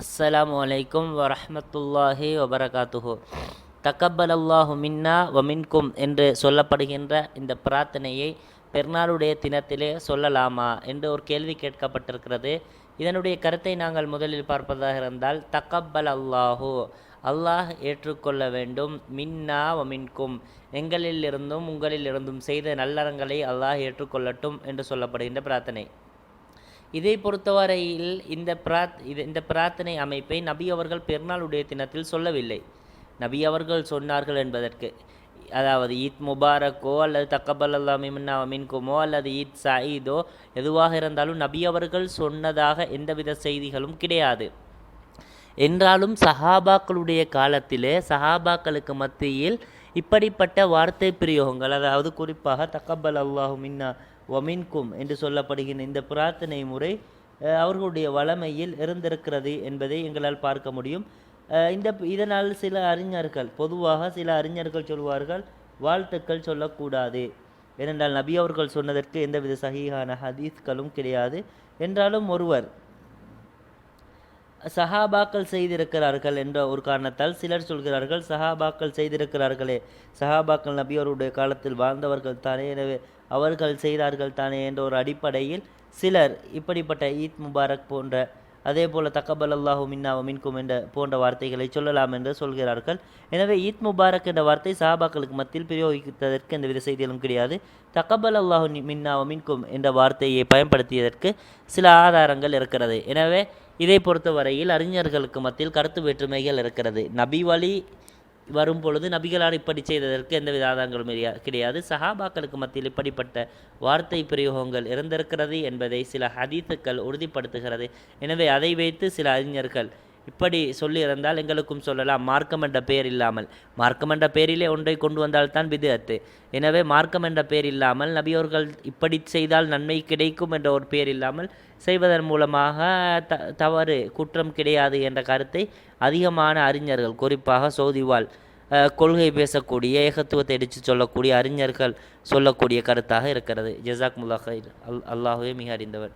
அஸ்ஸலாமு அலைக்கும் வரமத்துல்லாஹி வபரகாத்துஹு தக்கப்பல் அல்லாஹு மின்னா வமின்கும் என்று சொல்லப்படுகின்ற இந்த பிரார்த்தனையை பெருநாளுடைய தினத்திலே சொல்லலாமா என்று ஒரு கேள்வி கேட்கப்பட்டிருக்கிறது. இதனுடைய கருத்தை நாங்கள் முதலில் பார்ப்பதாக இருந்தால் தக்கப்பல் அல்லாஹு அல்லாஹ் ஏற்றுக்கொள்ள வேண்டும். மின்னா வமின்கும் எங்களிலிருந்தும் உங்களிலிருந்தும் செய்த நல்லறங்களை அல்லாஹ் ஏற்றுக்கொள்ளட்டும் என்று சொல்லப்படுகின்ற பிரார்த்தனை. இதை பொறுத்தவரையில் இந்த பிராத் இது இந்த பிரார்த்தனை அமைப்பை நபி அவர்கள் பெருநாளுடைய தினத்தில் சொல்லவில்லை. நபி அவர்கள் சொன்னார்கள் என்பதற்கு. அதாவது ஈத் முபாரக்கோ அல்லது தக்கபல் அல்லா மின்குமோ அல்லது ஈத் சயீதோ எதுவாக இருந்தாலும் நபி அவர்கள் சொன்னதாக எந்தவித செய்திகளும் கிடையாது. என்றாலும் சஹாபாக்களுடைய காலத்திலே சஹாபாக்களுக்கு மத்தியில் இப்படிப்பட்ட வார்த்தை பிரயோகங்கள் அதாவது குறிப்பாக தக்கபல் அல்லாஹு மின்னா ஒமின்கும் என்று சொல்லப்படுகின்ற இந்த பிரார்த்தனை முறை அவர்களுடைய வளமையில் இருந்திருக்கிறது என்பதை எங்களால் பார்க்க முடியும். இந்த இதனால் சில அறிஞர்கள் பொதுவாக சில அறிஞர்கள் சொல்வார்கள் வாழ்த்துக்கள் சொல்லக்கூடாது. ஏனென்றால் நபி அவர்கள் சொன்னதற்கு எந்தவித சஹீஹான ஹதீஸ்களும் கிடையாது. என்றாலும் ஒருவர் சஹாபாக்கள் செய்திருக்கிறார்கள் என்ற ஒரு காரணத்தால் சிலர் சொல்கிறார்கள் சஹாபாக்கள் செய்திருக்கிறார்களே சஹாபாக்கள் நபியோருடைய காலத்தில் வாழ்ந்தவர்கள் தானே எனவே அவர்கள் செய்தார்கள் தானே என்ற ஒரு அடிப்படையில் சிலர் இப்படிப்பட்ட ஈத் முபாரக் போன்ற அதே போல் தக்கபல் அல்லாஹு மின்னா மின்கும் என்ற போன்ற வார்த்தைகளை சொல்லலாம் என்று சொல்கிறார்கள். எனவே ஈத் முபாரக் என்ற வார்த்தை சஹாபாக்களுக்கு மத்தியில் பிரயோகித்ததற்கு எந்தவித செய்திகளும் கிடையாது. தக்கபல் அல்லாஹு நி- மின்கும் என்ற வார்த்தையை பயன்படுத்தியதற்கு சில ஆதாரங்கள் இருக்கிறது. எனவே இதை பொறுத்தவரையில் அறிஞர்களுக்கு மத்தியில் கருத்து வேற்றுமைகள் இருக்கிறது. நபி வழி வரும் பொழுது நபிகளால் இப்படி செய்ததற்கு எந்தவித ஆதாரங்களும் கிடையாது. சஹாபாக்களுக்கு மத்தியில் இப்படிப்பட்ட வார்த்தை பிரயோகங்கள் இருந்திருக்கிறது என்பதை சில ஹதீத்துக்கள் உறுதிப்படுத்துகிறது. எனவே அதை வைத்து சில அறிஞர்கள் இப்படி சொல்லியிருந்தால் எங்களுக்கும் சொல்லலாம் மார்க்கம் என்ற பெயர் இல்லாமல். மார்க்கம் என்ற பெயரிலே ஒன்றை கொண்டு வந்தால்தான் பிதுஅத்து எனவே மார்க்கம் என்ற பெயர் இல்லாமல் நபியோர்கள் இப்படி செய்தால் நன்மை கிடைக்கும் என்ற ஒரு பெயர் இல்லாமல் செய்வதன் மூலமாக த தவறு குற்றம் கிடையாது என்ற கருத்தை அதிகமான அறிஞர்கள் குறிப்பாக சோதிவாள் கொள்கை பேசக்கூடிய ஏகத்துவத்தை எடுத்து சொல்லக்கூடிய அறிஞர்கள் சொல்லக்கூடிய கருத்தாக இருக்கிறது. ஜசாக் முல்லாஹ் அல் அல்லாஹுவே மிக அறிந்தவர்.